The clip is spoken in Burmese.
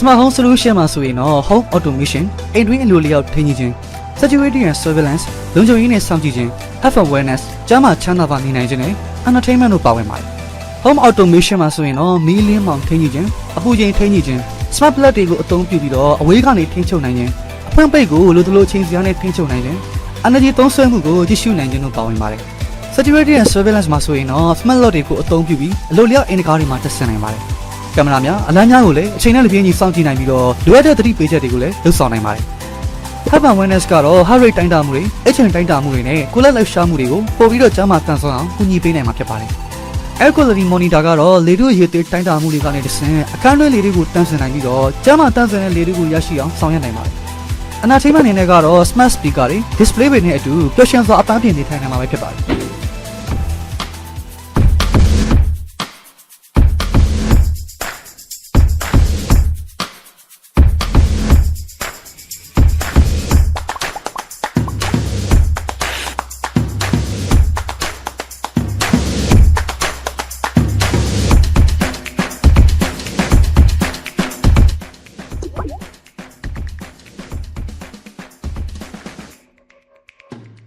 Smart Home Solution မှာဆိုရင်တော့ Home Automation အိမ်တွင်းအလိုလျောက်ထိန်းကြီးခြင်း Security and Surveillance လုံခြုံရေးနဲ့စောင့်ကြည့်ခြင်း Health Awareness ကျန်းမာချမ်းသာပါနေနိုင်ခြင်းနဲ့ Entertainment တို့ပါဝင်ပါတယ် Home Automation မှာဆိုရင်တော့မီးလင်းမောင်ထိန်းကြီးခြင်းအပူချိန်ထိန်းကြီးခြင်း Smart Plug တွေကိုအသုံးပြုပြီးတော့အဝေးကနေထိန်းချုပ်နိုင်ခြင်းအဖွင့်ပိတ်ကိုလိုသလိုအချိန်စရာနဲ့ထိန်းချုပ်နိုင်ခြင်း Energy သုံးစွဲမှုကိုကြည့်ရှုနိုင်ခြင်းတို့ပါဝင်ပါတယ် Security and Surveillance မှာဆိုရင်တော့ Smart Lock တွေကိုအသုံးပြုပြီးအလိုလျောက်အင်ကားတွေမှာတက်ဆင်နိုင်ပါတယ် ကင်မရာများအလန်းများကိုလည်းအချိန်နဲ့လက်ပြင်းကြီးစောင့်ကြည့်နိုင်ပြီးတော့လိုအပ်တဲ့သတိပေးချက်တွေကိုလည်းလုပ်ဆောင်နိုင်ပါတယ် Health Awareness ကတော့ heart rate တိုင်းတာမှုတွေ HN တိုင်းတာမှုတွေနဲ့ကိုယ်လက်လှုပ်ရှားမှုတွေကိုပို့ပြီးတော့ကျန်းမာတန်ဆွမ်းအောင်ကူညီပေးနိုင်မှာဖြစ်ပါတယ်။ Air quality monitor ကတော့လေထုရေသေးတိုင်းတာမှုတွေကနေတဆင့်အခန်းတွင်းလေတွေကိုတန်းဆင်နိုင်ပြီးတော့ကျန်းမာတန်ဆွမ်းတဲ့လေတွေကိုရရှိအောင်ဆောင်ရွက်နိုင်ပါတယ်။ Entertainment အနေနဲ့ကတော့ smart speaker တွေ display တွေနဲ့အတူပျော်ရွှင်စွာအပန်းဖြေနေထိုင်နိုင်မှာပဲဖြစ်ပါတယ်